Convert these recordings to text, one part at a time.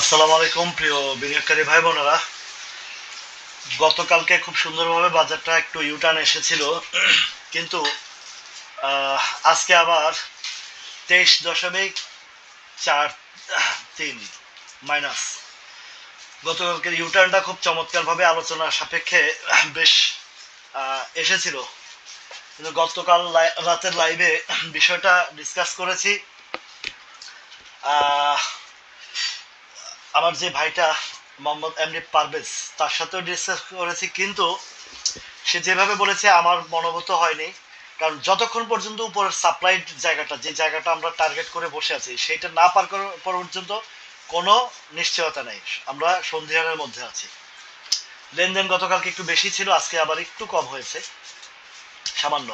আসসালামু আলাইকুম, প্রিয় বিনিয়োগকারী ভাই বোনেরা। গতকালকে খুব সুন্দরভাবে বাজারটা একটু ইউটার্ন এসেছিল, কিন্তু আজকে আবার তেইশ দশমিক চার তিন, মাইনাস। গতকালকের ইউটার্নটা খুব চমৎকারভাবে আলোচনা সাপেক্ষে বেশ এসেছিল। কিন্তু গতকাল রাতের লাইভে বিষয়টা ডিসকাস করেছি। আমার যে ভাইটা মোহাম্মদ এমনি পারভেজ, তার সাথেও ডিসকাস করেছি, কিন্তু সে যেভাবে বলেছে আমার মনোভূত হয়নি। কারণ যতক্ষণ পর্যন্ত উপরের সাপ্লাই জায়গাটা, যে জায়গাটা আমরা টার্গেট করে বসে আছি, সেইটা না পার করার পর্যন্ত কোনো নিশ্চয়তা নেই। আমরা সন্ধিহানের মধ্যে আছি। লেনদেন গতকালকে একটু বেশি ছিল, আজকে আবার একটু কম হয়েছে। সামান্য।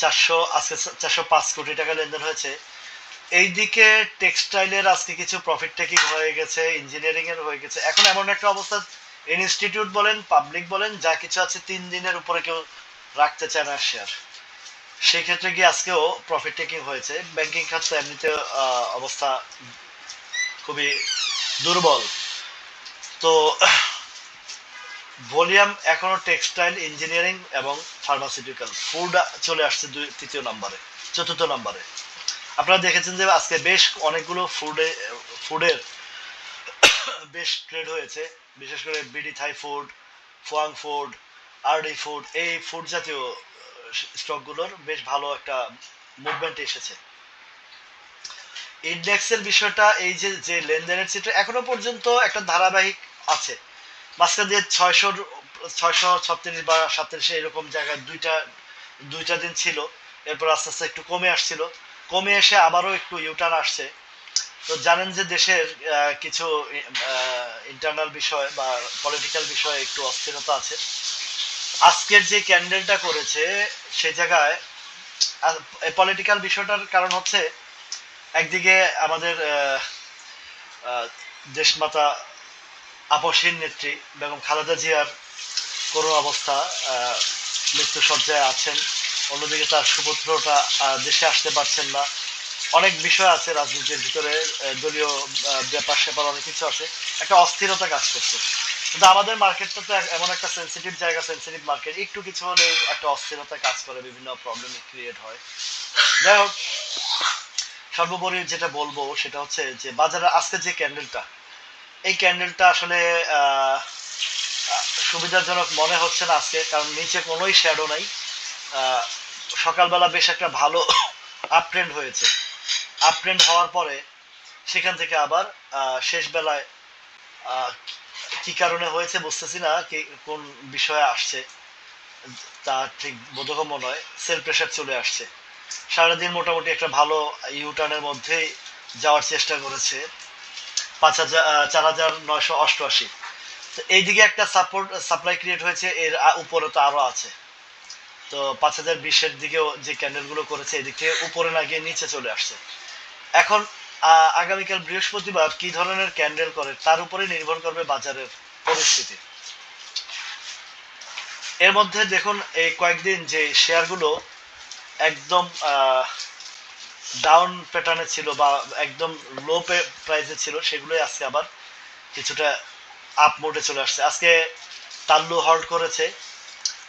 চারশো, আজকে চারশো পাঁচ কোটি টাকা লেনদেন হয়েছে। এইদিকে টেক্সটাইলের আজকে কিছু প্রফিট টেকিং হয়ে গেছে ইঞ্জিনিয়ারিং এর হয়ে গেছে। এখন এমন একটা অবস্থা ইনস্টিটিউট বলেন পাবলিক বলেন, যা কিছু আছে তিন দিনের উপরে কেউ রাখতে চায় না শেয়ার সেই ক্ষেত্রে গিয়ে আজকেও প্রফিট টেকিং হয়েছে। ব্যাংকিং খাত তো এমনিতে অবস্থা খুবই দুর্বল। তো ভলিউম এখনও টেক্সটাইল ইঞ্জিনিয়ারিং এবং ফার্মাসিউটিক্যাল ফুড চলে আসছে দুই, তৃতীয় নম্বরে, চতুর্থ নম্বরে। আপনারা দেখেছেন যে আজকে বেশ অনেকগুলো ফুডে ফুডের বেশ ট্রেড হয়েছে। বিশেষ করে BD Thai food Fuwang food RD food এই ফুড জাতীয় স্টকগুলোর বেশ ভালো একটা মুভমেন্ট এসেছে। ইন্ডেক্সের বিষয়টা এই যে যে লেনদেনের চিত্র এখনও পর্যন্ত একটা ধারাবাহিক আছে। মাঝখান দিয়ে ছয়শো ছয়শো ছত্রিশ বা সাতত্রিশে এরকম জায়গায় দুইটা দুইটা দিন ছিল। এরপর আস্তে আস্তে একটু কমে আসছিল। কমে এসে আবারও একটু ইউটার্ন আসছে। তো জানেন যে দেশের কিছু ইন্টারনাল বিষয় বা পলিটিক্যাল বিষয়ে একটু অস্থিরতা আছে। আজকের যে ক্যান্ডেলটা করেছে, সে জায়গায় পলিটিক্যাল বিষয়টার কারণ হচ্ছে, একদিকে আমাদের দেশমাতা আপসহীন নেত্রী, বেগম খালেদা জিয়ার করুণ অবস্থা মৃত্যুসজ্জায় আছেন। অন্যদিকে তার সুপুত্রটা দেশে আসতে পারছেন না। অনেক বিষয় আছে রাজনীতির ভিতরে দলীয় ব্যাপার স্যাপার অনেক কিছু আছে। একটা অস্থিরতা কাজ করছে। কিন্তু আমাদের মার্কেটটা তো এমন একটা সেন্সিটিভ জায়গা সেন্সিটিভ মার্কেট একটু কিছু হলে একটা অস্থিরতা কাজ করে, বিভিন্ন প্রবলেম ক্রিয়েট হয়। যাই হোক, সর্বোপরি যেটা বলব সেটা হচ্ছে যে, বাজারে আজকে যে ক্যান্ডেলটা এই ক্যান্ডেলটা আসলে সুবিধাজনক মনে হচ্ছে না আজকে, কারণ নিচে কোনোই শ্যাডো নাই। সকালবেলা বেশ একটা ভালো আপ ট্রেন্ড হয়েছে। আপ ট্রেন্ড হওয়ার পরে সেখান থেকে আবার শেষ বেলায় কি কারণে হয়েছে বুঝতেছি না কোন বিষয়ে আসছে, তা ঠিক বোধগম্য নয় সেল প্রেশার চলে আসছে। সারাদিন মোটামুটি একটা ভালো ইউটার্নের মধ্যেই যাওয়ার চেষ্টা করেছে, পাঁচ হাজার চার হাজার নয়শো অষ্টআশি। তো এইদিকে একটা সাপোর্ট সাপ্লাই ক্রিয়েট হয়েছে, এর উপরে তো আরও আছে। তো পাঁচ হাজার বিশের দিকেও যে ক্যান্ডেলগুলো করেছে, এদিক উপরে না গিয়ে নিচে চলে আসছে। এখন আগামীকাল বৃহস্পতিবার কি ধরনের ক্যান্ডেল করে, তার উপরে নির্ভর করবে বাজারের পরিস্থিতি। এর মধ্যে দেখুন, এই কয়েকদিন যে শেয়ারগুলো একদম ডাউন প্যাটার্নে ছিল বা একদম লো প্রাইসে ছিল, সেগুলোই আজকে আবার কিছুটা আপ মোডে চলে আসছে। আজকে তাল্লু হল্ট করেছে।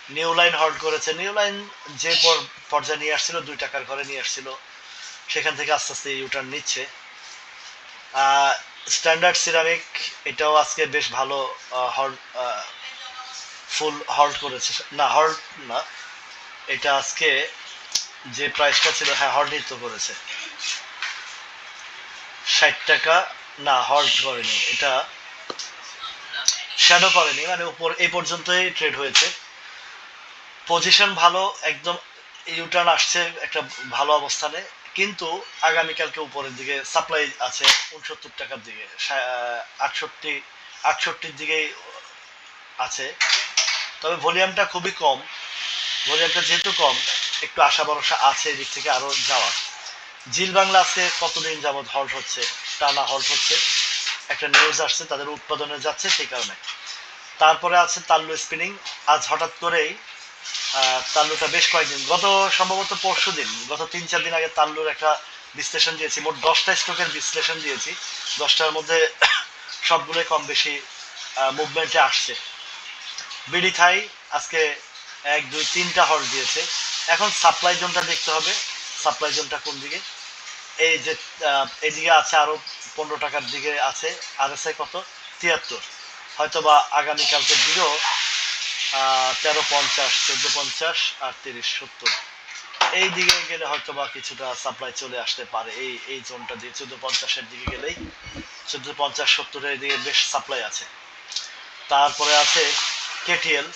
নিউ লাইন হল্ড করেছে। নিউ লাইন যে পর- পর্যায়ে নিয়ে আসছিল, দুই টাকার ঘরে নিয়ে আসছিল, সেখান থেকে আস্তে আস্তে ইউটার্ন নিচ্ছে। স্ট্যান্ডার্ড সিরামিক এটাও আজকে বেশ ভালো হল্ড ফুল হল্ড করেছে। না হল্ড না, এটা আজকে যে প্রাইসটা ছিল হ্যাঁ হল্ডই তো করেছে। ষাট টাকা, না হল্ড করেনি। এটা শ্যাডো করেনি মানে উপর এই পর্যন্তই ট্রেড হয়েছে। পজিশন ভালো, একদম ইউটার্ন আসছে একটা ভালো অবস্থানে, কিন্তু আগামীকালকে উপরের দিকে সাপ্লাই আছে উনসত্তর টাকার দিকে আটষট্টি, আটষট্টির দিকেই আছে। তবে ভলিউমটা খুবই কম, ভলিউমটা যেহেতু কম, একটু আশা ভরসা আছে এদিক থেকে আরও যাওয়ার। জিল বাংলা আজকে কতদিন যাবৎ হল্ট হচ্ছে টানা হল্ট হচ্ছে, একটা নিউজ আসছে, তাদের উৎপাদনে যাচ্ছে সেই কারণে। তারপরে আছে তাল্লু স্পিনিং আজ হঠাৎ করেই তাল্লুটা বেশ কয়েকদিন গত সম্ভবত পরশু দিন গত তিন চার দিন আগে তাল্লুর একটা বিশ্লেষণ দিয়েছি মোট দশটা স্টকের বিশ্লেষণ দিয়েছি। দশটার মধ্যে সবগুলোই কম বেশি মুভমেন্টে আসছে। বিডি থাই আজকে এক দুই তিনটা হল দিয়েছে। এখন সাপ্লাই জোনটা দেখতে হবে সাপ্লাই জোনটা কোন দিকে? এই যে আহ, এইদিকে আছে আরও পনেরো টাকার দিকে আছে আর এস কত? তিয়াত্তর। হয়তো বা আগামীকালকের দিকেও তেরো পঞ্চাশ, চোদ্দ পঞ্চাশ আর তিরিশ সত্তর। এই দিকে গেলে হয়তো বা কিছুটা সাপ্লাই চলে আসতে পারে। এই এই জোনটা দিয়ে চোদ্দ পঞ্চাশের দিকে গেলেই চোদ্দ পঞ্চাশ সত্তরের দিকে বেশ সাপ্লাই আছে। তারপরে আছে কেটিএল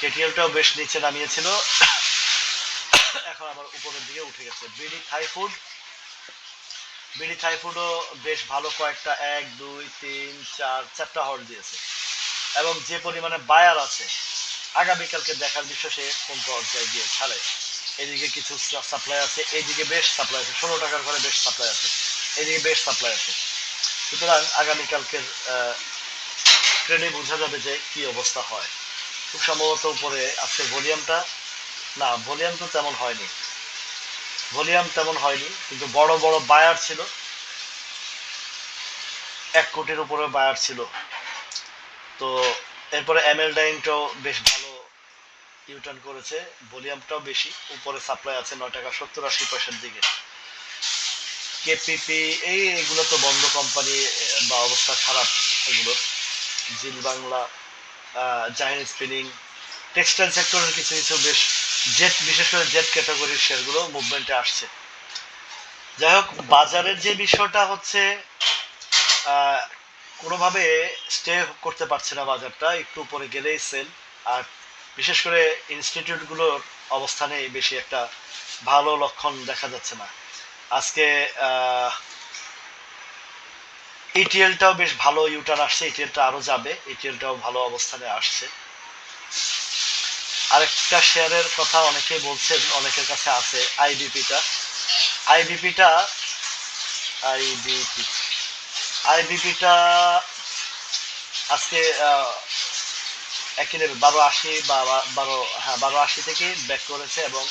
কেটিএলটাও বেশ নিচে নামিয়েছিল। এখন আবার উপরের দিকে উঠে গেছে। BD Thai food BD Thai ফুডও বেশ ভালো কয়েকটা, এক, দুই, তিন, চার, চারটা হল দিয়েছে। এবং যে পরিমাণে বায়ার আছে, আগামীকালকে দেখার বিষয় সে কোন পর্যায়ে গিয়ে ছাড়ে। এদিকে কিছু সাপ্লাই আছে এইদিকে বেশ সাপ্লাই আছে, ষোলো টাকার করে বেশ সাপ্লাই আছে, এদিকে বেশ সাপ্লাই আছে। সুতরাং আগামীকালকের ট্রেনে বোঝা যাবে যে কি অবস্থা হয়। খুব সম্ভবত উপরে আজকে ভলিউমটা না ভলিউম তো তেমন হয়নি। ভলিউম তেমন হয়নি, কিন্তু বড় বড় বায়ার ছিল। এক কোটির উপরে বায়ার ছিল। তো এরপরে এমএল ডাইনটাও বেশ ভালো ইউটার্ন করেছে, ভলিউমটাও বেশি, উপরে সাপ্লাই আছে নয় টাকা সত্তর আশি পয়সার দিকে। কেপিপি এই এগুলো তো বন্ধ কোম্পানি বা অবস্থা খারাপ এগুলো। জিল বাংলা জাহিন স্পিনিং টেক্সটাইল সেক্টরের কিছু কিছু বেশ জেট বিশেষ করে জেট ক্যাটাগরির শেয়ারগুলো মুভমেন্টে আসছে। যাই হোক, বাজারের যে বিষয়টা হচ্ছে কোনোভাবে স্টে করতে পারছে না বাজারটা, একটু উপরে গেলেই সেল আর বিশেষ করে ইনস্টিটিউটগুলোর অবস্থানে বেশি একটা ভালো লক্ষণ দেখা যাচ্ছে না। আজকে ইটিএলটাও বেশ ভালো ইউটার আসছে ইটিএলটা আরও যাবে ইটিএলটাও ভালো অবস্থানে আসছে। আরেকটা শেয়ারের কথা অনেকেই বলছেন, অনেকের কাছে আছে আইবিপিটা আইবিপিটা আইবিপি আইবিপিটা আজকে আহ, বারো আশি বা বারো হ্যাঁ বারো আশি থেকে ব্যাক করেছে এবং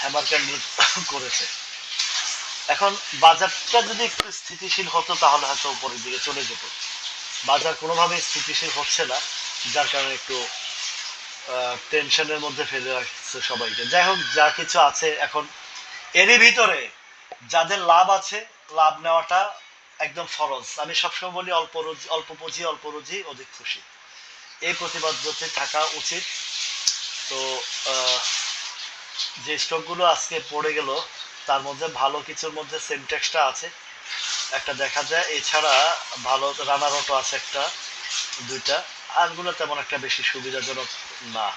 হ্যামার ক্যান্ডেল করেছে। এখন বাজারটা যদি একটু স্থিতিশীল হতো তাহলে হয়তো উপরের দিকে চলে যেত। বাজার কোনোভাবেই স্থিতিশীল হচ্ছে না যার কারণে একটু টেনশনের মধ্যে ফেলে রাখছে সবাইকে। যাই হোক যা কিছু আছে এখন এরই ভিতরে যাদের লাভ আছে লাভ নেওয়াটা একদম ফরজ। আমি সবসময় বলি, অল্প রুজি, অল্প পুঁজি অল্প রুজি অধিক খুশি। এই প্রতিবাদ্যতে থাকা উচিত। তো যে স্টকগুলো আজকে পড়ে গেল, তার মধ্যে ভালো কিছুর মধ্যে সেমটেক্সটা আছে। একটা দেখা যায়, এছাড়া ভালো রানার অটো আছে একটা, দুইটা। আরগুলো তেমন একটা বেশি সুবিধাজনক না।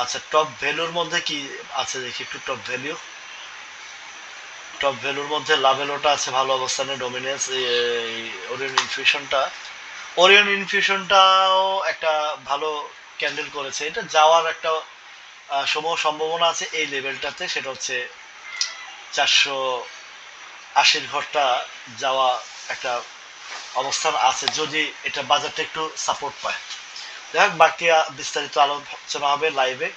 আচ্ছা টপ ভ্যালুর মধ্যে কি আছে দেখি, একটু টপ ভ্যালু। টপ ভ্যালুর মধ্যে লাভেলোটা আছে ভালো অবস্থানে ডোমিনেন্স ওরিয়ন ইনফিউশনটা ওরিয়ন ইনফিউশনটাও একটা ভালো ক্যান্ডেল করেছে। এটা যাওয়ার একটা সমূহ সম্ভাবনা আছে এই লেভেলটাতে, সেটা হচ্ছে চারশো আশির ঘরটা যাওয়া একটা অবস্থান আছে, যদি এটা বাজারটা একটু সাপোর্ট পায়। যাই হোক, বাকি বিস্তারিত আলোচনা হবে লাইভে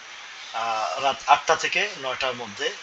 রাত আটটা থেকে নয়টার মধ্যে।